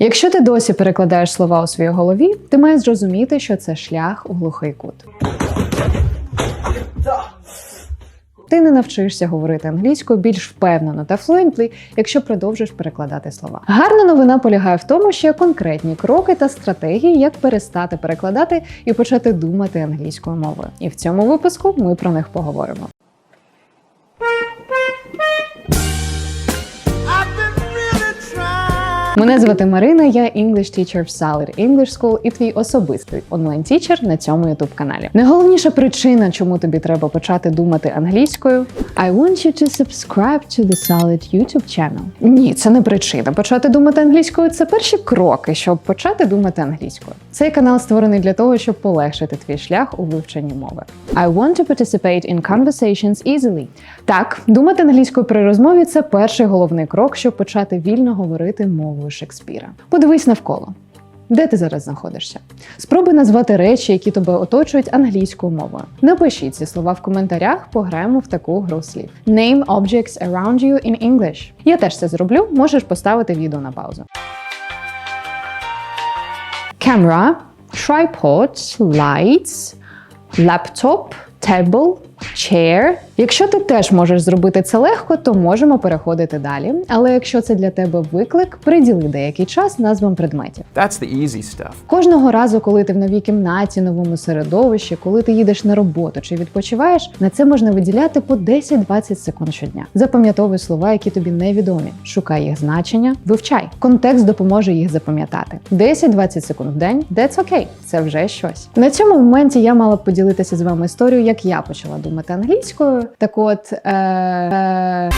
Якщо ти досі перекладаєш слова у своїй голові, ти маєш зрозуміти, що це шлях у глухий кут. Ти не навчишся говорити англійською більш впевнено та флуентлі, якщо продовжиш перекладати слова. Гарна новина полягає в тому, що є конкретні кроки та стратегії, як перестати перекладати і почати думати англійською мовою. І в цьому випуску ми про них поговоримо. Мене звати Марина, я English Teacher в Salad English School і твій особистий онлайн-тічер на цьому youtube каналі. Найголовніша причина, чому тобі треба почати думати англійською. I want you to subscribe to the Salad YouTube channel. Ні, це не причина. Почати думати англійською це перші кроки, щоб почати думати англійською. Цей канал створений для того, щоб полегшити твій шлях у вивченні мови. I want to participate in conversations easily. Так, думати англійською при розмові це перший головний крок, щоб почати вільно говорити мовою Шекспіра. Подивись навколо. Де ти зараз знаходишся? Спробуй назвати речі, які тебе оточують англійською мовою. Напишіть ці слова в коментарях, пограємо в таку гру слів. Name objects around you in English. Я теж це зроблю, можеш поставити відео на паузу. Camera, tripod, lights, laptop, table, chair. Якщо ти теж можеш зробити це легко, то можемо переходити далі. Але якщо це для тебе виклик, приділи деякий час назвам предметів. That's the easy stuff. Кожного разу, коли ти в новій кімнаті, новому середовищі, коли ти їдеш на роботу чи відпочиваєш, на це можна виділяти по 10-20 секунд щодня. Запам'ятовуй слова, які тобі невідомі. Шукай їх значення, вивчай. Контекст допоможе їх запам'ятати. 10-20 секунд в день that's okay. Це вже щось. На цьому моменті я мала б поділитися з вами історією, як я почала думати англійською. Так от. Е- е-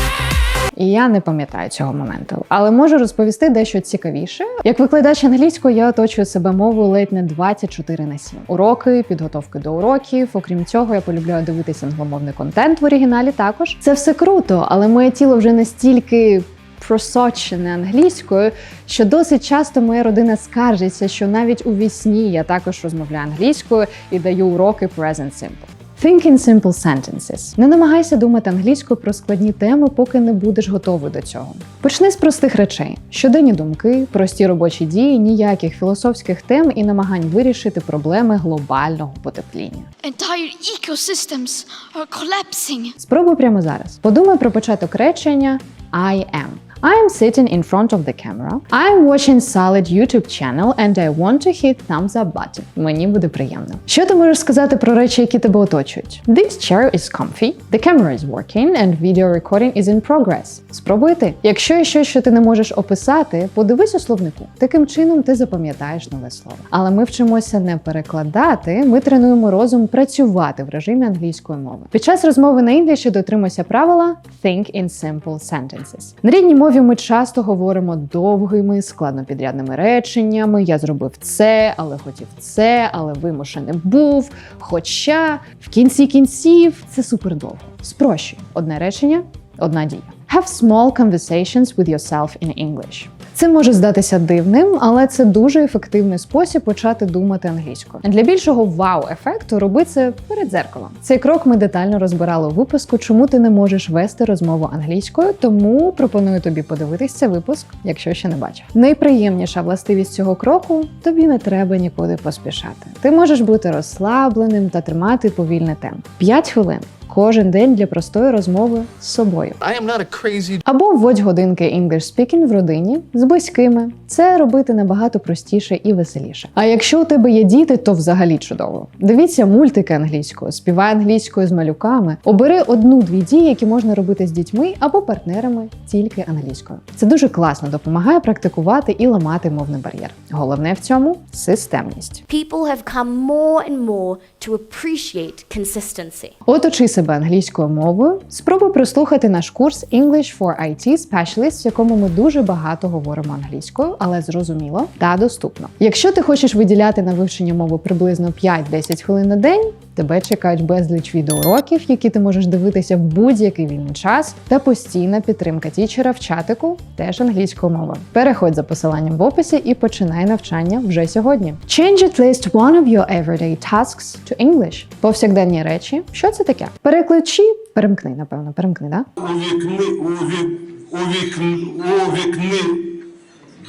я не пам'ятаю цього моменту, але можу розповісти дещо цікавіше. Як викладач англійської, я оточую себе мовою ледь не 24 на 7. Уроки, підготовки до уроків. Окрім цього, я полюбляю дивитися англомовний контент в оригіналі. Також це все круто, але моє тіло вже настільки. Просочене англійською, що досить часто моя родина скаржиться, що навіть у вісні я також розмовляю англійською і даю уроки present simple. Think in simple sentences. Не намагайся думати англійською про складні теми, поки не будеш готовий до цього. Почни з простих речей: щоденні думки, прості робочі дії, ніяких філософських тем і намагань вирішити проблеми глобального потепління. Entire ecosystems are collapsing. Спробуй прямо зараз. Подумай про початок речення I am. I'm sitting in front of the camera. I'm watching solid YouTube channel and I want to hit thumbs up button. Мені буде приємно. Що ти можеш сказати про речі, які тебе оточують? This chair is comfy, the camera is working and video recording is in progress. Спробуй ти. Якщо є щось, що ти не можеш описати, подивись у словнику. Таким чином ти запам'ятаєш нове слово. Але ми вчимося не перекладати, ми тренуємо розум працювати в режимі англійської мови. Під час розмови на інгліші дотримуйся правила think in simple sentences. На рідній мові ми часто говоримо довгими, складнопідрядними реченнями. Я зробив це, але хотів це, але вимушений був. Хоча в кінці кінців це супер довго. Спрощуй одне речення, одна дія. Have small conversations with yourself in English. Це може здатися дивним, але це дуже ефективний спосіб почати думати англійською. Для більшого вау-ефекту роби це перед зеркалом. Цей крок ми детально розбирали у випуску, чому ти не можеш вести розмову англійською. Тому пропоную тобі подивитись цей випуск, якщо ще не бачив. Найприємніша властивість цього кроку тобі не треба нікуди поспішати. Ти можеш бути розслабленим та тримати повільний темп. 5 хвилин. Кожен день для простої розмови з собою. I am not a crazy Або вводь годинки English Speaking в родині з близькими. Це робити набагато простіше і веселіше. А якщо у тебе є діти, то взагалі чудово. Дивіться мультики англійською, співай англійською з малюками. Обери одну-дві дії, які можна робити з дітьми або партнерами тільки англійською. Це дуже класно допомагає практикувати і ламати мовний бар'єр. Головне в цьому системність. People have come more and more to appreciate consistency. Оточи себе англійською мовою. Спробуй прослухати наш курс English for IT Specialist, в якому ми дуже багато говоримо англійською, але зрозуміло та доступно. Якщо ти хочеш виділяти на вивчення мови приблизно 5-10 хвилин на день, тебе чекають безліч відеоуроків, які ти можеш дивитися в будь-який вільний час, та постійна підтримка тічера в чатику теж англійською мовою. Переходь за посиланням в описі і починай навчання вже сьогодні. Change at least one of your everyday tasks to English. Повсякденні речі. Що це таке? Переключи, перемкни, напевно, перемкни, да? увікни, увік, увікн, увікни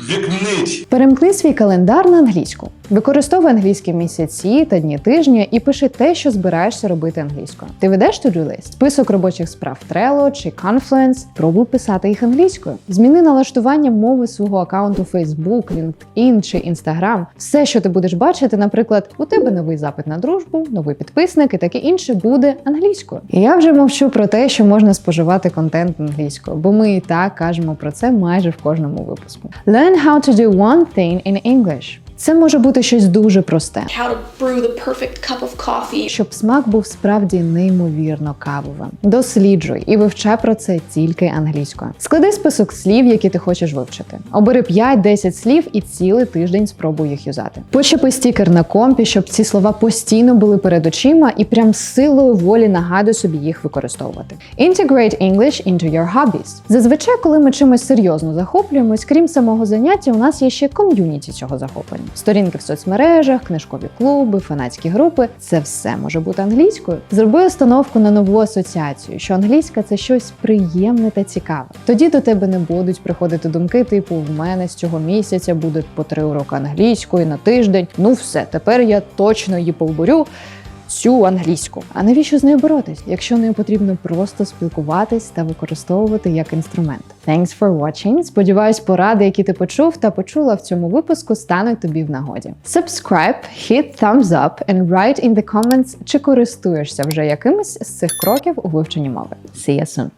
вікнить. Перемкни свій календар на англійську. Використовуй англійські місяці та дні тижня і пиши те, що збираєшся робити англійською. Ти ведеш to-do list, список робочих справ Trello чи Confluence, пробуй писати їх англійською. Зміни налаштування мови свого аккаунту Facebook, LinkedIn чи Instagram. Все, що ти будеш бачити, наприклад, у тебе новий запит на дружбу, новий підписник і таке інше буде англійською. І я вже мовчу про те, що можна споживати контент англійською, бо ми і так кажемо про це майже в кожному випуску. Learn how to do one thing in English. Це може бути щось дуже просте, how to brew the perfect cup of coffee. щоб смак був справді неймовірно кавовим. Досліджуй і вивчай про це тільки англійською. Склади список слів, які ти хочеш вивчити. Обери 5-10 слів і цілий тиждень спробуй їх юзати. Почепи стікер на компі, щоб ці слова постійно були перед очима і прям силою волі нагадуй собі їх використовувати. Integrate English into your hobbies. Зазвичай, коли ми чимось серйозно захоплюємось, крім самого заняття, у нас є ще ком'юніті цього захоплення. Сторінки в соцмережах, книжкові клуби, фанатські групи це все може бути англійською. Зроби установку на нову асоціацію, що англійська це щось приємне та цікаве. Тоді до тебе не будуть приходити думки, типу в мене з цього місяця буде по три уроки англійської на тиждень. Ну все, тепер я точно її повборю. Цю англійську. А навіщо з нею боротись, якщо нею потрібно просто спілкуватись та використовувати як інструмент? Thanks for watching. Сподіваюсь, поради, які ти почув та почула в цьому випуску, стануть тобі в нагоді. Subscribe, hit thumbs up and write in the comments, чи користуєшся вже якимось з цих кроків у вивченні мови. See you soon!